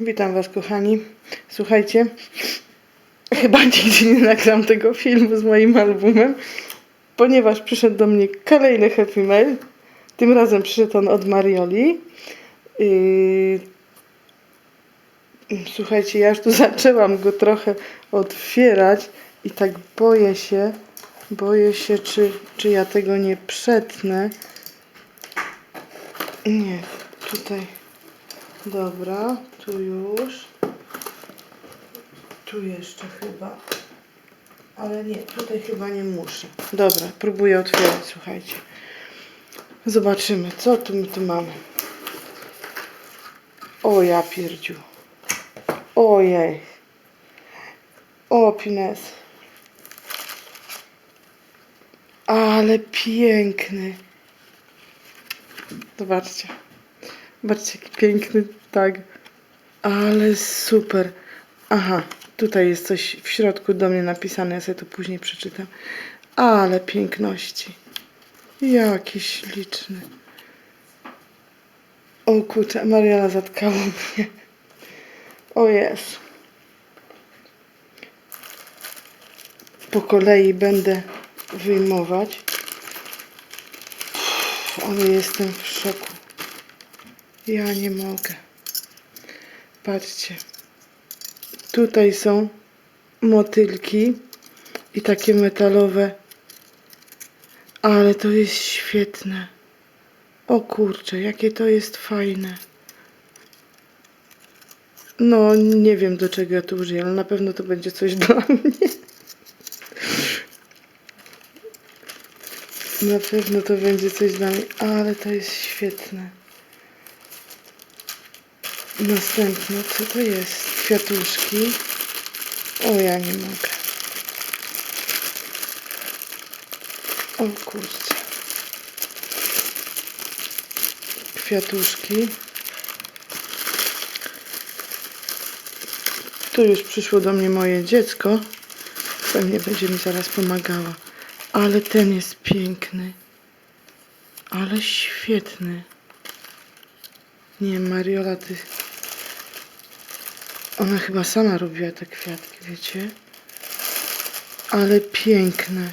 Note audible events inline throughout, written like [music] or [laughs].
Witam Was, kochani. Słuchajcie, chyba nigdzie nie nagram tego filmu z moim albumem, ponieważ przyszedł do mnie kolejny happy mail. Tym razem przyszedł on od Marioli. Yy, Słuchajcie, ja już tu [laughs] zaczęłam go trochę otwierać i tak boję się, boję się, czy, czy ja tego nie przetnę. Nie, tutaj. Dobra, tu już. Tu jeszcze chyba. Ale nie, tutaj chyba nie muszę. Dobra, próbuję otwierać, słuchajcie. Zobaczymy, co tu my tu mamy. O ja pierdziu. Ojej. O, pines. Ale piękny. Zobaczcie. Zobaczcie, jaki piękny tag. Ale super. Aha, tutaj jest coś w środku do mnie napisane. Ja sobie to później przeczytam. Ale piękności. Jaki śliczny. O kurczę, Mariana zatkała mnie. O jest. Po kolei będę wyjmować. Ale jestem w szoku. Ja nie mogę. Patrzcie. Tutaj są motylki i takie metalowe. Ale to jest świetne. O kurczę, jakie to jest fajne. No, nie wiem do czego ja to użyję, ale na pewno to będzie coś [laughs] dla mnie. Na pewno to będzie coś dla mnie, ale to jest świetne. Następne, co to jest? Kwiatuszki. O, ja nie mogę. O kurczę. Kwiatuszki. Tu już przyszło do mnie moje dziecko. Pewnie będzie mi zaraz pomagała. Ale ten jest piękny. Ale świetny. Nie, Mariola, ty... Ona chyba sama robiła te kwiatki, wiecie? Ale piękne.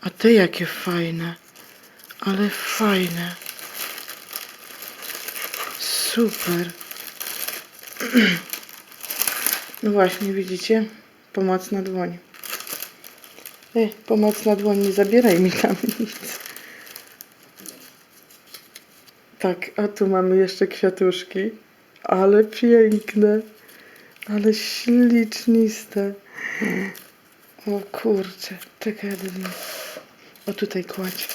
A te jakie fajne. Ale fajne. Super. [clears throat] No właśnie, widzicie? Pomocna dłoń. Ej, pomocna dłoń, nie zabieraj mi tam [laughs] nic. Tak, a tu mamy jeszcze kwiatuszki. Ale piękne. Ale śliczniste. O kurczę. Czekaj, Adelina. O tutaj kładź.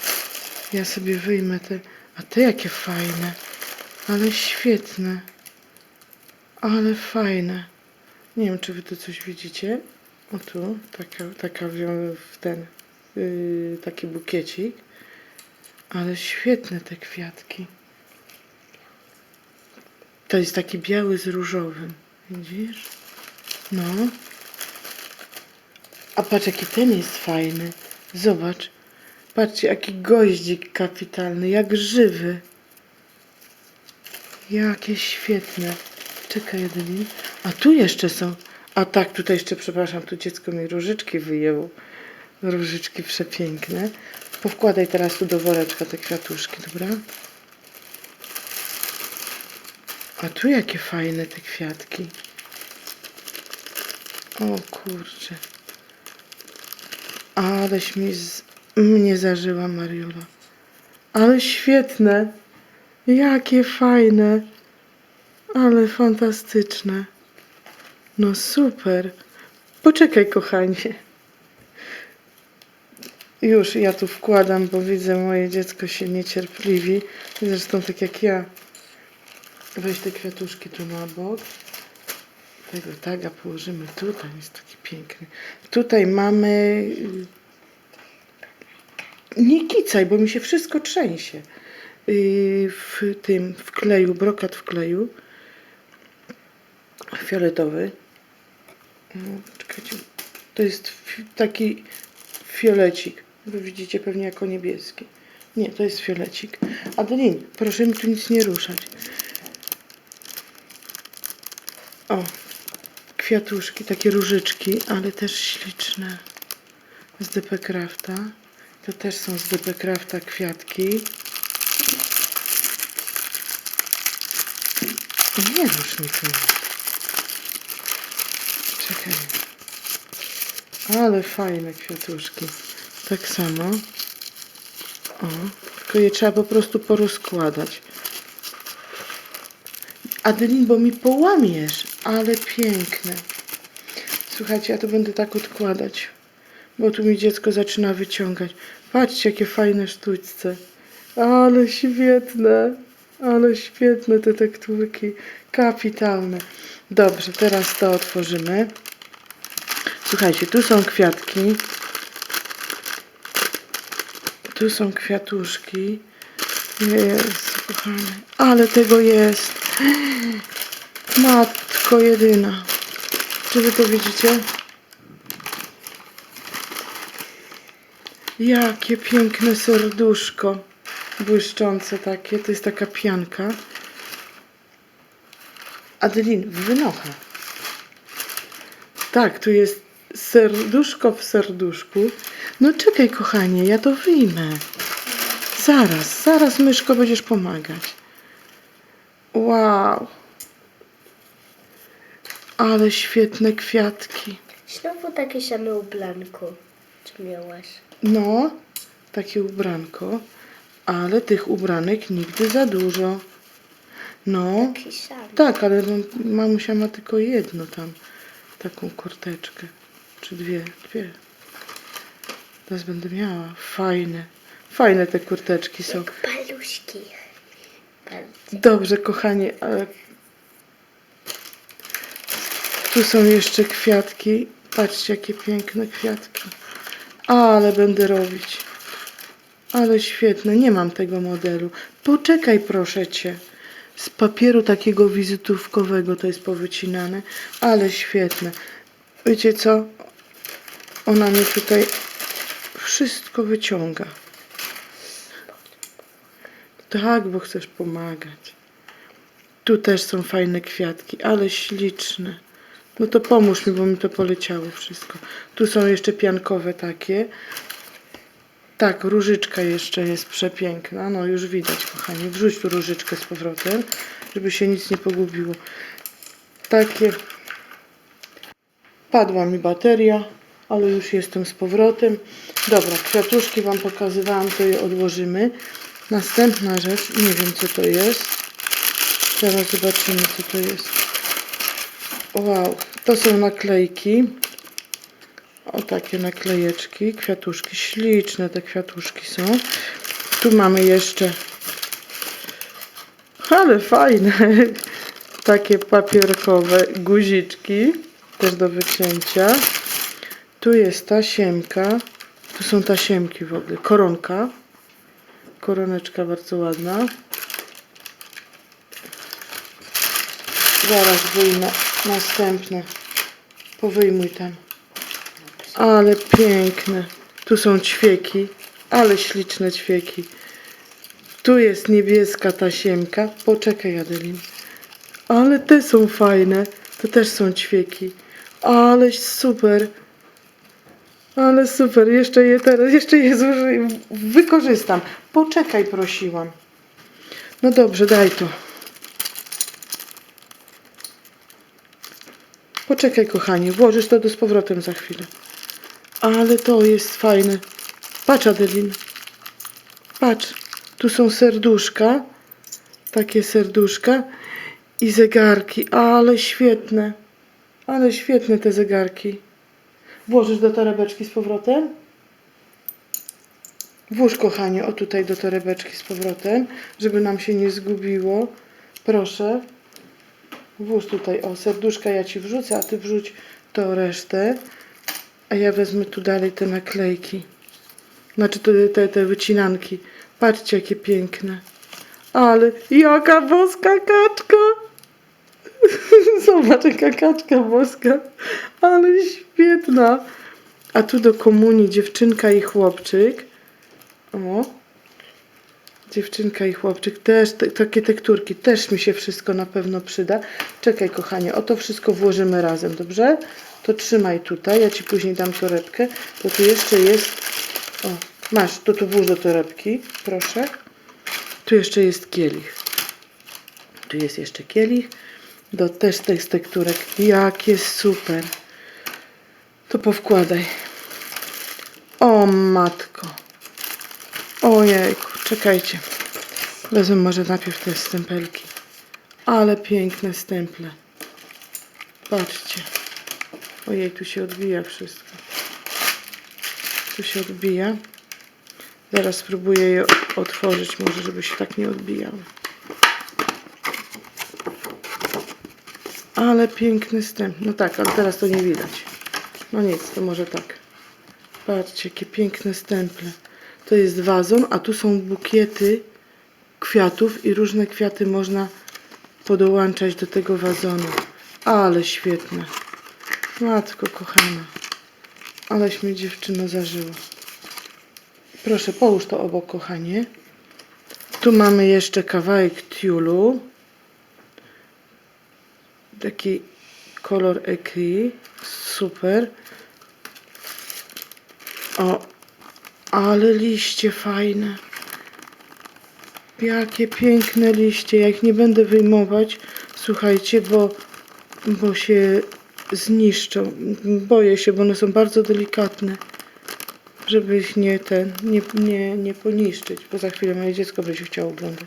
Ja sobie wyjmę te. A te jakie fajne. Ale świetne. Ale fajne. Nie wiem, czy wy tu coś widzicie. O tu, taka, taka w ten, yy, taki bukiecik. Ale świetne te kwiatki. To jest taki biały z różowym. Widzisz? No. A patrz, jaki ten jest fajny. Zobacz. Patrzcie, jaki goździk kapitalny, jak żywy. Jakie świetne. Czekaj, Adelin. A tu jeszcze są. A tak, tutaj jeszcze, przepraszam, tu dziecko mi różyczki wyjęło. Różyczki przepiękne. Powkładaj teraz tu do woreczka te kwiatuszki, dobra? A tu jakie fajne te kwiatki. O kurczę. Aleś mi z... mnie zażyła Mariola. Ale świetne. Jakie fajne. Ale fantastyczne. No super. Poczekaj, kochanie. Już ja tu wkładam, bo widzę moje dziecko się niecierpliwi. Zresztą tak jak ja. Weź te kwiatuszki tu na bok. Tego taga położymy tutaj. Jest taki piękny. Tutaj mamy... y, Nie kicaj, bo mi się wszystko trzęsie. Y, W tym, w kleju, brokat w kleju. Fioletowy. No, czekajcie. To jest taki fiolecik. Wy widzicie pewnie jako niebieski. Nie, to jest fiolecik. Adelin, proszę mi tu nic nie ruszać. O, kwiatuszki, takie różyczki, ale też śliczne. Z DP Crafta. To też są z DP Crafta kwiatki. Nie rusz mi. Czekaj. Ale fajne kwiatuszki. Tak samo. O, tylko je trzeba po prostu porozkładać. Adelin, bo mi połamiesz, ale piękne. Słuchajcie, ja to będę tak odkładać, bo tu mi dziecko zaczyna wyciągać. Patrzcie, jakie fajne sztućce. Ale świetne, ale świetne te tekturki. Kapitalne. Dobrze, teraz to otworzymy. Słuchajcie, tu są kwiatki. Tu są kwiatuszki. Jest, kochany. Ale tego jest. [gasps] Matko jedyna. Czy wy to widzicie? Jakie piękne serduszko. Błyszczące takie. To jest taka pianka. Adelin, wynocha. Tak, tu jest serduszko w serduszku. No czekaj, kochanie, ja to wyjmę. Zaraz, zaraz, myszko, będziesz pomagać. Wow. Ale świetne kwiatki. Znowu takie same ubranko. Co miałaś? No, takie ubranko, ale tych ubranek nigdy za dużo. No, Taki sam. tak, ale no, mamusia ma tylko jedno tam, taką kurteczkę. Czy dwie, dwie. Teraz będę miała. Fajne. Fajne te kurteczki są. Jak paluszki. Bardzo. Dobrze, kochanie, ale tu są jeszcze kwiatki. Patrzcie, jakie piękne kwiatki. Ale będę robić. Ale świetne, nie mam tego modelu. Poczekaj, proszę cię. Z papieru takiego wizytówkowego to jest powycinane, ale świetne. Wiecie co? Ona mi tutaj wszystko wyciąga. Tak, bo chcesz pomagać. Tu też są fajne kwiatki, ale śliczne. No to pomóż mi, bo mi to poleciało wszystko. Tu są jeszcze piankowe takie. Tak, różyczka jeszcze jest przepiękna. No już widać, kochani. Wrzuć tu różyczkę z powrotem, żeby się nic nie pogubiło. Takie. Padła mi bateria, ale już jestem z powrotem. Dobra, kwiatuszki Wam pokazywałam, to je odłożymy. Następna rzecz, nie wiem co to jest. Zaraz zobaczymy co to jest. Wow, to są naklejki. O takie naklejeczki, kwiatuszki, śliczne te kwiatuszki są. Tu mamy jeszcze, ale fajne, [laughs] takie papierkowe guziczki, też do wycięcia. Tu jest tasiemka, tu są tasiemki w ogóle, koronka, koroneczka bardzo ładna. Zaraz wyjmę następne, powyjmuj tam. Ale piękne. Tu są ćwieki, ale śliczne ćwieki. Tu jest niebieska tasiemka. Poczekaj, Adelin. Ale te są fajne. To też są ćwieki. Ale super. Ale super. Jeszcze je teraz, jeszcze je. Wykorzystam. Poczekaj, prosiłam. No dobrze, daj to. Poczekaj, kochanie, włożysz to do z powrotem za chwilę. Ale to jest fajne. Patrz, Adelin. Patrz, tu są serduszka. Takie serduszka. I zegarki. Ale świetne. Ale świetne te zegarki. Włożysz do torebeczki z powrotem? Włóż, kochanie, o tutaj do torebeczki z powrotem, żeby nam się nie zgubiło. Proszę. Włóż tutaj, o, serduszka ja ci wrzucę, a ty wrzuć to resztę. A ja wezmę tu dalej te naklejki. Znaczy te, te, te wycinanki. Patrzcie, jakie piękne. Ale jaka boska kaczka! [laughs] Zobacz, jaka kaczka boska. Ale świetna. A tu do komunii dziewczynka i chłopczyk. O. Dziewczynka i chłopczyk też, te, takie tekturki też mi się wszystko na pewno przyda. Czekaj, kochanie, o to wszystko włożymy razem, dobrze? To trzymaj tutaj, ja ci później dam torebkę, bo tu jeszcze jest. O, masz, to tu włóż torebki, proszę. Tu jeszcze jest kielich. Tu jest jeszcze kielich. Do też tych tekturek. Jak jest super. To powkładaj. O matko. Ojejku, czekajcie. Wezmę może najpierw te stempelki. Ale piękne stemple. Patrzcie. Ojej, tu się odbija wszystko. Tu się odbija. Zaraz spróbuję je otworzyć, może żeby się tak nie odbijały. Ale piękny stęp. No tak, ale teraz to nie widać. No nic, to może tak. Patrzcie, jakie piękne stemple. To jest wazon, a tu są bukiety kwiatów i różne kwiaty można podołączać do tego wazonu. Ale świetne. Matko kochana. Aleś mi dziewczyno zażyła. Proszę, połóż to obok, kochanie. Tu mamy jeszcze kawałek tiulu. Taki kolor ecri. Super. O, ale liście fajne. Jakie piękne liście. Ja ich nie będę wyjmować, słuchajcie, bo, bo się zniszczą. Boję się, bo one są bardzo delikatne. Żeby ich nie ten, nie, nie, nie poniszczyć, bo za chwilę moje dziecko będzie chciało oglądać.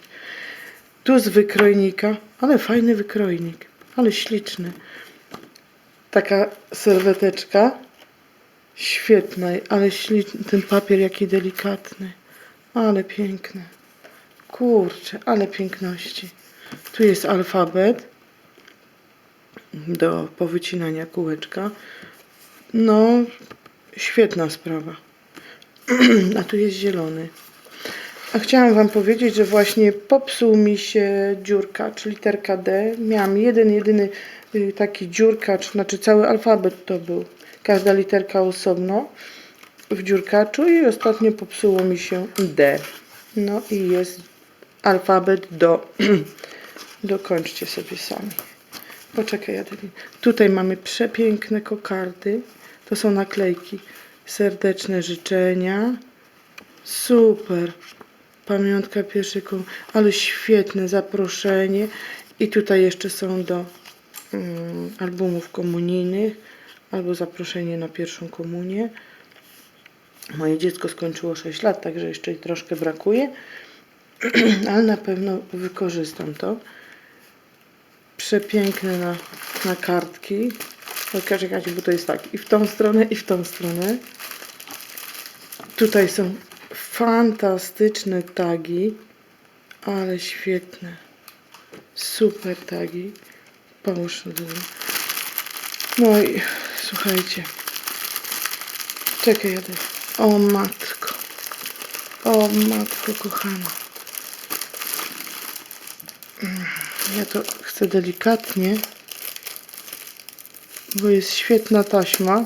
Tu z wykrojnika, ale fajny wykrojnik, ale śliczny. Taka serweteczka. Świetna, ale śliczny. Ten papier jaki delikatny. Ale piękny. Kurczę, ale piękności. Tu jest alfabet do powycinania kółeczka. No, świetna sprawa. [clears throat] A tu jest zielony. A chciałam Wam powiedzieć, że właśnie popsuł mi się dziurkacz, literka D. Miałam jeden, jedyny y, taki dziurkacz, znaczy cały alfabet to był. Każda literka osobno w dziurkaczu i ostatnio popsuło mi się D. No i jest alfabet do... [clears throat] Dokończcie sobie sami. Poczekaj, Adelin. Tutaj mamy przepiękne kokardy. To są naklejki. Serdeczne życzenia. Super. Pamiątka komunii. Ale świetne zaproszenie. I tutaj jeszcze są do mm, albumów komunijnych. Albo zaproszenie na pierwszą komunię. Moje dziecko skończyło 6 lat, także jeszcze troszkę brakuje. [clears throat] Ale na pewno wykorzystam to. Przepiękne na, na kartki. Czekajcie, bo to jest tak i w tą stronę, i w tą stronę. Tutaj są fantastyczne tagi, ale świetne. Super tagi. Połóż dół. No i słuchajcie. Czekaj, jadę. O matko. O matko kochana. Mm, Ja to chcę delikatnie, bo jest świetna taśma.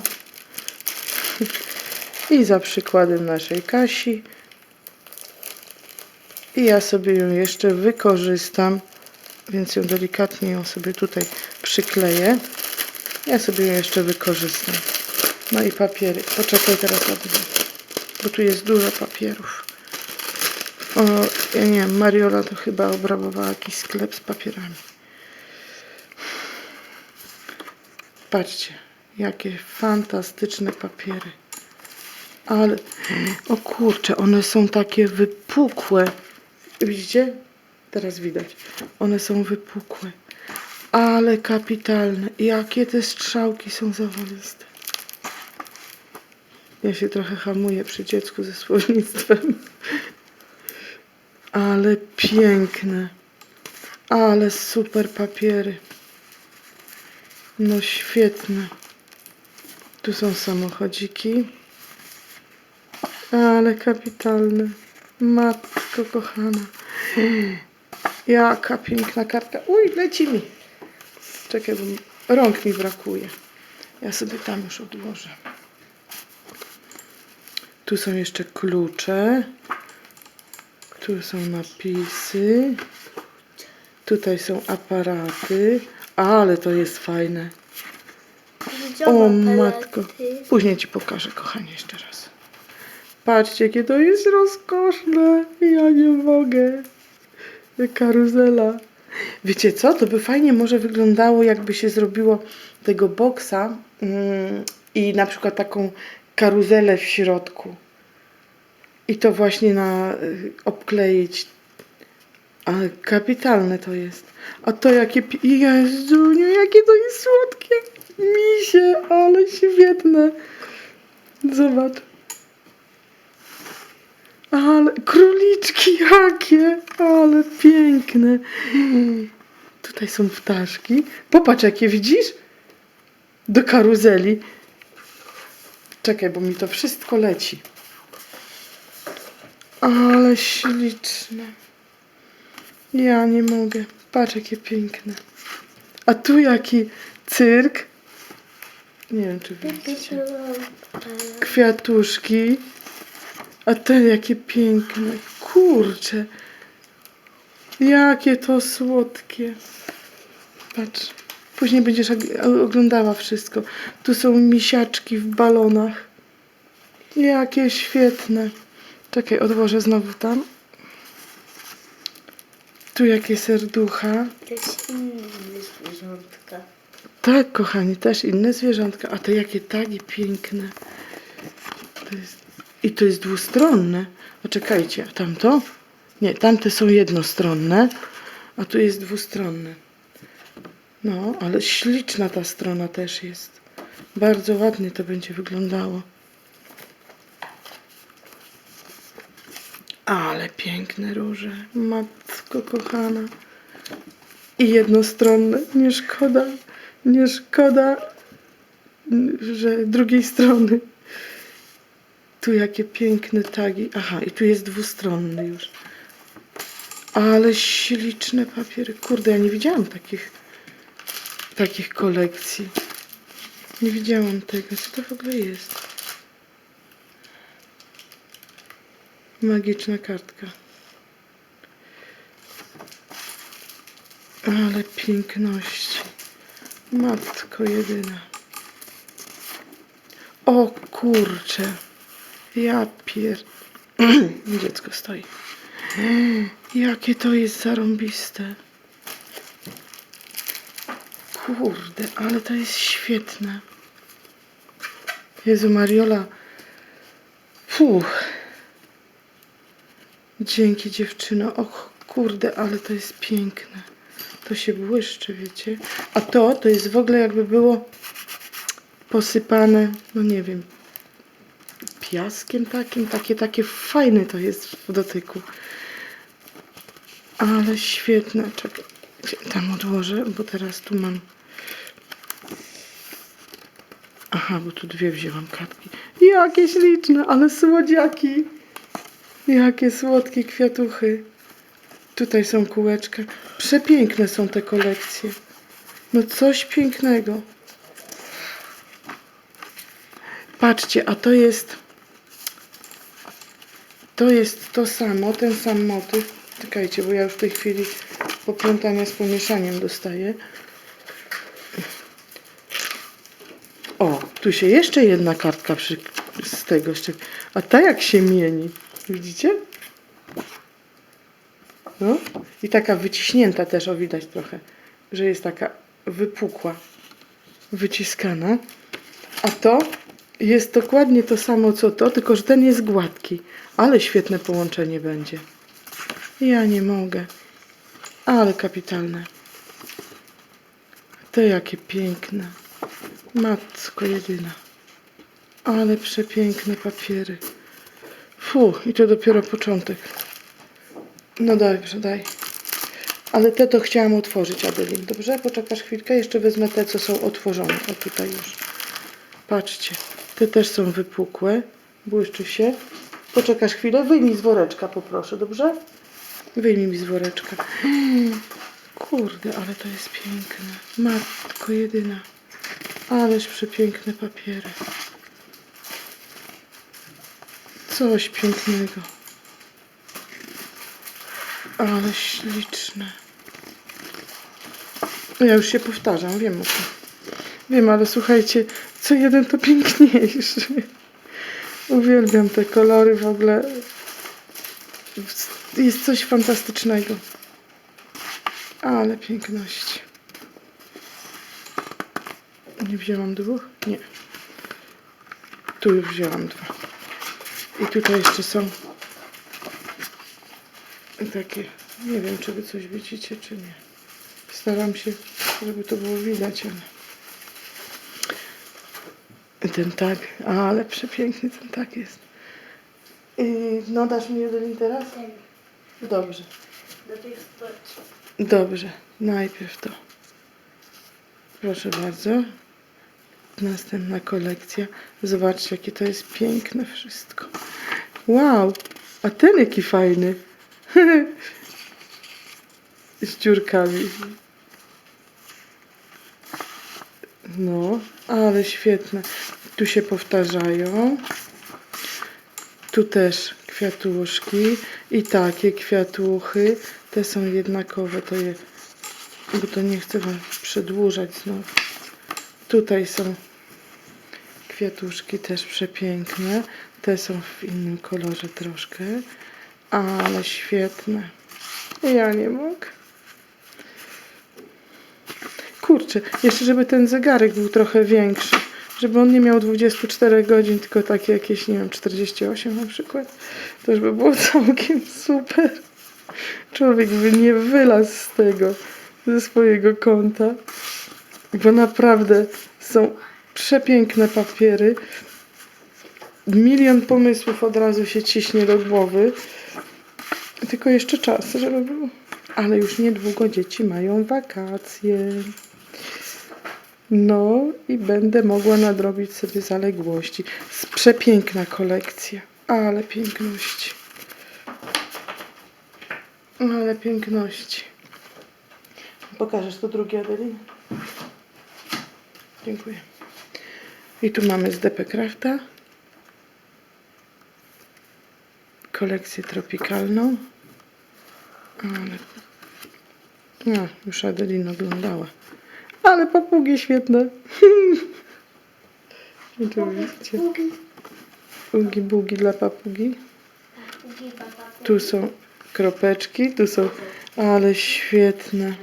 [laughs] I za przykładem naszej Kasi. I ja sobie ją jeszcze wykorzystam, więc ją delikatnie ją sobie tutaj przykleję. Ja sobie ją jeszcze wykorzystam. No i papiery. Poczekaj teraz, Adrian, bo tu jest dużo papierów. O, ja nie wiem, Mariola to chyba obrabowała jakiś sklep z papierami. Patrzcie, jakie fantastyczne papiery. Ale, o kurczę, one są takie wypukłe. Widzicie? Teraz widać. One są wypukłe. Ale kapitalne. Jakie te strzałki są zawaliste. Ja się trochę hamuję przy dziecku ze słownictwem. Ale piękne. Ale super papiery. No świetne. Tu są samochodziki. Ale kapitalne. Matko kochana. Jaka piękna karta. Uj, leci mi. Czekaj, bo rąk mi brakuje. Ja sobie tam już odłożę. Tu są jeszcze klucze, Tu są napisy. Tutaj są aparaty. Ale to jest fajne. O matko. Później ci pokażę, kochanie, jeszcze raz. Patrzcie, jakie to jest rozkoszne. Ja nie mogę. Karuzela. Wiecie co? To by fajnie może wyglądało, jakby się zrobiło tego boksa mm, i na przykład taką karuzelę w środku. I to właśnie na y, obkleić. Ale kapitalne to jest. A to jakie... Jezuniu, jakie to jest słodkie. Misie, ale świetne. Zobacz. Ale króliczki jakie, ale piękne. Tutaj są ptaszki. Popatrz jakie widzisz? Do karuzeli. Czekaj, bo mi to wszystko leci. Ale śliczne. Ja nie mogę. Patrz jakie piękne. A tu jaki cyrk. Nie wiem, czy widzicie. Kwiatuszki. A te jakie piękne. Kurcze. Jakie to słodkie. Patrz. Później będziesz og- oglądała wszystko. Tu są misiaczki w balonach. Jakie świetne. Czekaj, odłożę znowu tam. Tu jakie serducha. To jest inny zwierzątka. Tak, kochani, też inne zwierzątka. A te jakie tagi piękne. To jest... I to jest dwustronne. A czekajcie, a tamto? Nie, tamte są jednostronne, a tu jest dwustronne. No, ale śliczna ta strona też jest. Bardzo ładnie to będzie wyglądało. Ale piękne róże. Matko kochana. I jednostronne. Nie szkoda, nie szkoda, że drugiej strony. Tu jakie piękne tagi. Aha, i tu jest dwustronny już. Ale śliczne papiery. Kurde, ja nie widziałam takich, takich kolekcji. Nie widziałam tego. Co to w ogóle jest? Magiczna kartka. Ale piękności. Matko jedyna. O kurcze. Ja pier... [clears throat] Dziecko stoi. Jakie to jest zarąbiste. Kurde, ale to jest świetne. Jezu Mariola. Fuh. Dzięki dziewczyno. Och, kurde, ale to jest piękne. To się błyszczy, wiecie. A to, to jest w ogóle jakby było posypane, no nie wiem, piaskiem takim. Takie, takie fajne to jest w dotyku. Ale świetne. Czekaj, tam odłożę, bo teraz tu mam... Aha, bo tu dwie wzięłam kartki. Jakie śliczne, ale słodziaki. Jakie słodkie kwiatuchy. Tutaj są kółeczka. Przepiękne są te kolekcje. No coś pięknego. Patrzcie, a to jest to jest to samo, ten sam motyw. Czekajcie, bo ja już w tej chwili poplątania z pomieszaniem dostaję. O, tu się jeszcze jedna kartka przy, z tego szczep. A ta jak się mieni. Widzicie? No. I taka wyciśnięta też, o widać trochę, że jest taka wypukła, wyciskana. A to jest dokładnie to samo co to, tylko że ten jest gładki. Ale świetne połączenie będzie. Ja nie mogę. Ale kapitalne. Te jakie piękne. Matko jedyna. Ale przepiękne papiery. Fu, i to dopiero początek. No dobrze, daj. Ale te to chciałam otworzyć, Adelin. Dobrze? Poczekasz chwilkę. Jeszcze wezmę te, co są otworzone. O, tutaj już. Patrzcie. Te też są wypukłe. Błyszczy się. Poczekasz chwilę. Wyjmij z woreczka, poproszę. Dobrze? Wyjmij mi z woreczka. Kurde, ale to jest piękne. Matko jedyna. Ależ przepiękne papiery. Coś pięknego. Ale śliczne. Ja już się powtarzam, wiem o tym. Wiem, ale słuchajcie, co jeden to piękniejszy. Uwielbiam te kolory w ogóle. Jest coś fantastycznego. Ale piękność. Nie wzięłam dwóch? Nie. Tu już wzięłam dwa. I tutaj jeszcze są takie. Nie wiem, czy wy coś widzicie, czy nie. Staram się, żeby to było widać, ale. Ten tak, ale przepiękny ten tak jest. I, no, dasz mi jeden teraz? Ten. Dobrze. Dobrze, najpierw to. Proszę bardzo. Następna kolekcja. Zobaczcie, jakie to jest piękne wszystko. Wow, a ten jaki fajny. [laughs] Z dziurkami. No, ale świetne. Tu się powtarzają. Tu też kwiatuszki i takie kwiatuchy. Te są jednakowe, to je, bo to nie chcę wam przedłużać znowu. Tutaj są kwiatuszki też przepiękne. Te są w innym kolorze troszkę, ale świetne. Ja nie mogę. Jeszcze żeby ten zegarek był trochę większy. Żeby on nie miał 24 godzin, tylko takie jakieś, nie wiem, 48 na przykład. To już by było [laughs] całkiem super. Człowiek by nie wylazł z tego, ze swojego konta. Bo naprawdę są przepiękne papiery. Milion pomysłów od razu się ciśnie do głowy. Tylko jeszcze czas, żeby było. Ale już niedługo dzieci mają wakacje. No i będę mogła nadrobić sobie zaległości. Przepiękna kolekcja. Ale piękności. Ale piękności. Pokażesz to drugie, Adelin? Dziękuję. I tu mamy z DP Crafta. Kolekcję tropikalną. Ale... No, już Adelin oglądała. Ale papugi świetne. [laughs] Oczywiście. Ugi bugi dla papugi. Tu są kropeczki, tu są... Ale świetne.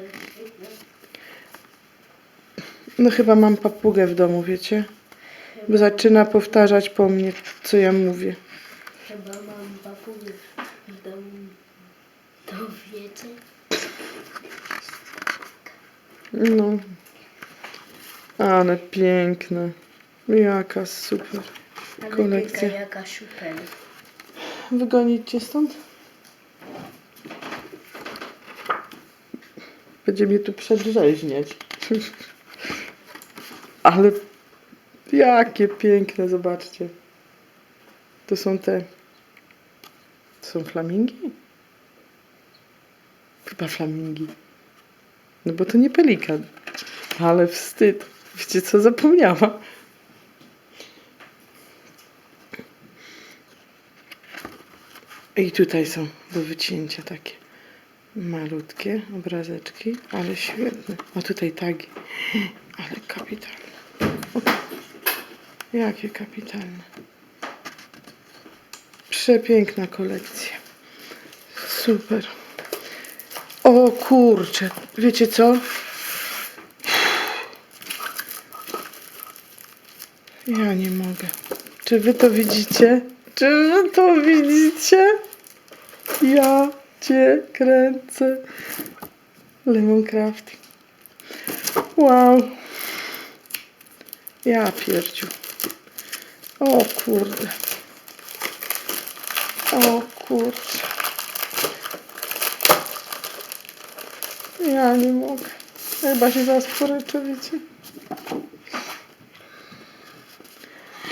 No chyba mam papugę w domu, wiecie? Bo zaczyna powtarzać po mnie, co ja mówię. Chyba mam papugi w domu. To wiecie? No. Ale piękne. Jaka super. Kolekcja. jaka super. Wygonić cię stąd? Będzie mnie tu przedrzeźniać. [laughs] Ale jakie piękne, zobaczcie. To są te... To są flamingi? Chyba flamingi. No bo to nie pelikan. Ale wstyd. Wiecie co, zapomniałam. I tutaj są do wycięcia takie malutkie obrazeczki, ale świetne. A tutaj tagi. Ale kapitalne. Jakie kapitalne. Przepiękna kolekcja. Super. O kurczę, wiecie co? Ja nie mogę. Czy wy to widzicie? Czy wy to widzicie? Ja cię kręcę. Lemon Craft. Wow. Ja pierdziu. O kurde. O kurczę. Ja nie mogę. Chyba się zaraz poryczę, wiecie.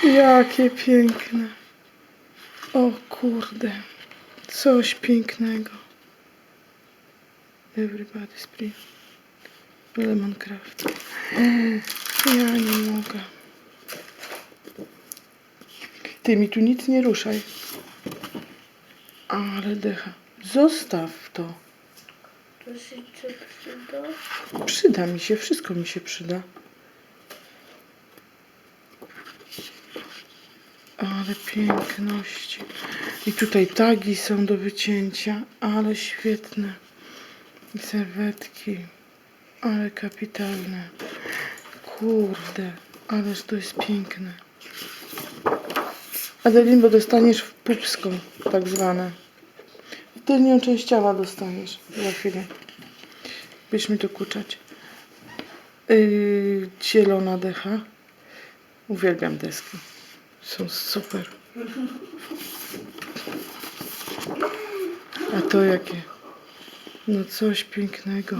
Jakie piękne. O kurde. Coś pięknego. Everybody's free. Lemon Craft. Ja nie mogę. Ty mi tu nic nie ruszaj. Ale decha. Zostaw to. To się przyda? Przyda mi się, wszystko mi się przyda. Ale piękności. I tutaj tagi są do wycięcia, ale świetne. Serwetki, ale kapitalne. Kurde, ależ to jest piękne. Adelin, bo dostaniesz w pupską, tak zwane. Tylnią część dostaniesz za chwilę. Będziesz mi dokuczać. Yy, zielona decha. Uwielbiam deski. Są super. A to jakie? No coś pięknego.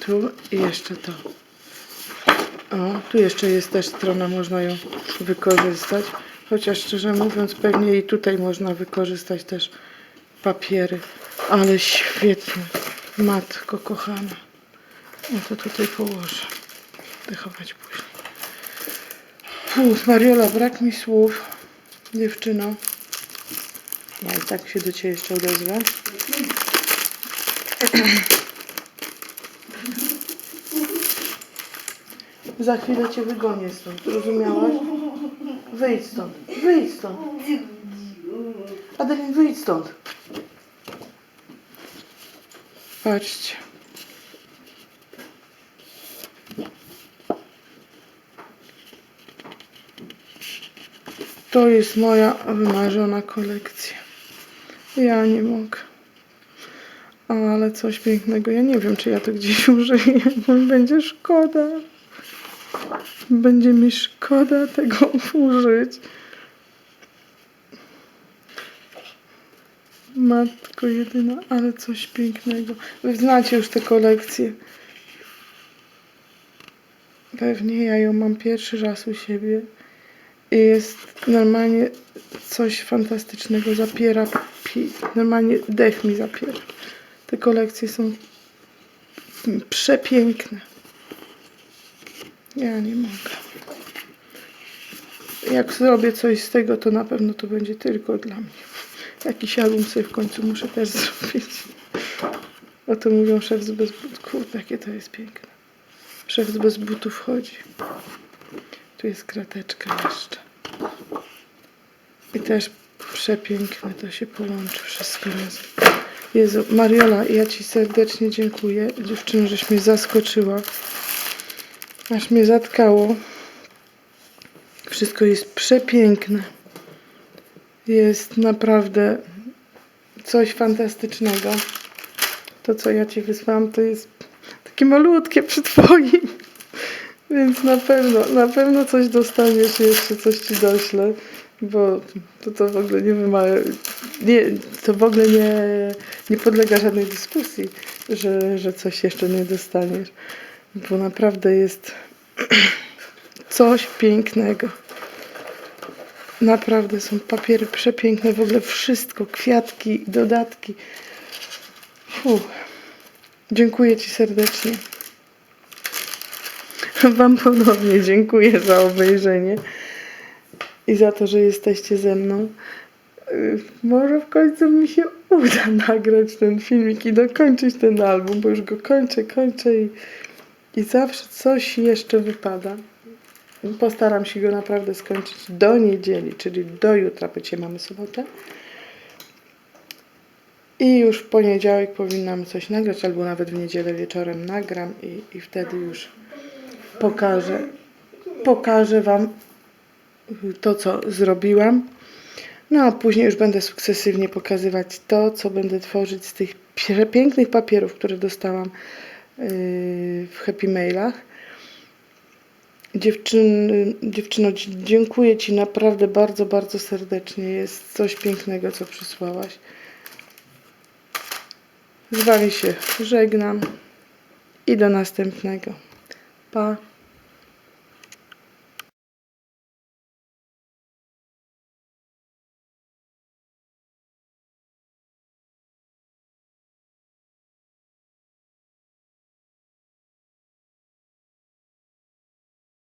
Tu i jeszcze to. O, tu jeszcze jest też strona, można ją wykorzystać. Chociaż szczerze mówiąc, pewnie i tutaj można wykorzystać też papiery. Ale świetnie. Matko kochana. No to tutaj położę. Wychować później. Uf, Mariola, brak mi słów. Dziewczyno. Ja i tak się do Ciebie jeszcze odezwę. Za chwilę Cię wygonię stąd. Rozumiałaś? Wyjdź stąd. Wyjdź stąd. Adelin, wyjdź stąd. Patrzcie. To jest moja wymarzona kolekcja. Ja nie mogę. Ale coś pięknego. Ja nie wiem, czy ja to gdzieś użyję. [laughs] Będzie szkoda. Będzie mi szkoda tego [laughs] użyć. Matko jedyna, ale coś pięknego. Wy znacie już tę kolekcję. Pewnie ja ją mam pierwszy raz u siebie. Jest normalnie coś fantastycznego. Zapiera, pi, normalnie dech mi zapiera. Te kolekcje są przepiękne. Ja nie mogę. Jak zrobię coś z tego, to na pewno to będzie tylko dla mnie. Jakiś album sobie w końcu muszę też [laughs] zrobić. O to mówią szef z bez butów. Kurde, jakie to jest piękne. Szef z bez butów chodzi. Jest krateczka jeszcze. I też przepiękne to się połączy wszystko razem. Jezu, Mariola, ja Ci serdecznie dziękuję. Dziewczyno, żeś mnie zaskoczyła. Aż mnie zatkało. Wszystko jest przepiękne. Jest naprawdę coś fantastycznego. To, co ja Ci wysłałam, to jest takie malutkie przy Twoim. Więc na pewno, na pewno coś dostaniesz jeszcze, coś Ci doślę. Bo to, to w ogóle nie wymaga, nie, to w ogóle nie, nie podlega żadnej dyskusji, że, że coś jeszcze nie dostaniesz. Bo naprawdę jest [clears throat] coś pięknego. Naprawdę są papiery przepiękne, w ogóle wszystko, kwiatki, dodatki. Fuh. Dziękuję Ci serdecznie. Wam ponownie dziękuję za obejrzenie i za to, że jesteście ze mną. Y, Może w końcu mi się uda nagrać ten filmik i dokończyć ten album, bo już go kończę, kończę i, i zawsze coś jeszcze wypada. Postaram się go naprawdę skończyć do niedzieli, czyli do jutra, bo dzisiaj mamy sobotę. I już w poniedziałek powinnam coś nagrać, albo nawet w niedzielę wieczorem nagram i, i wtedy już pokażę, pokażę Wam to, co zrobiłam. No a później już będę sukcesywnie pokazywać to, co będę tworzyć z tych pięknych papierów, które dostałam yy, w Happy Mailach. Dziewczyn, dziewczyno, dzi- dziękuję Ci naprawdę bardzo, bardzo serdecznie. Jest coś pięknego, co przysłałaś. Z Wami się żegnam i do następnego. Pa.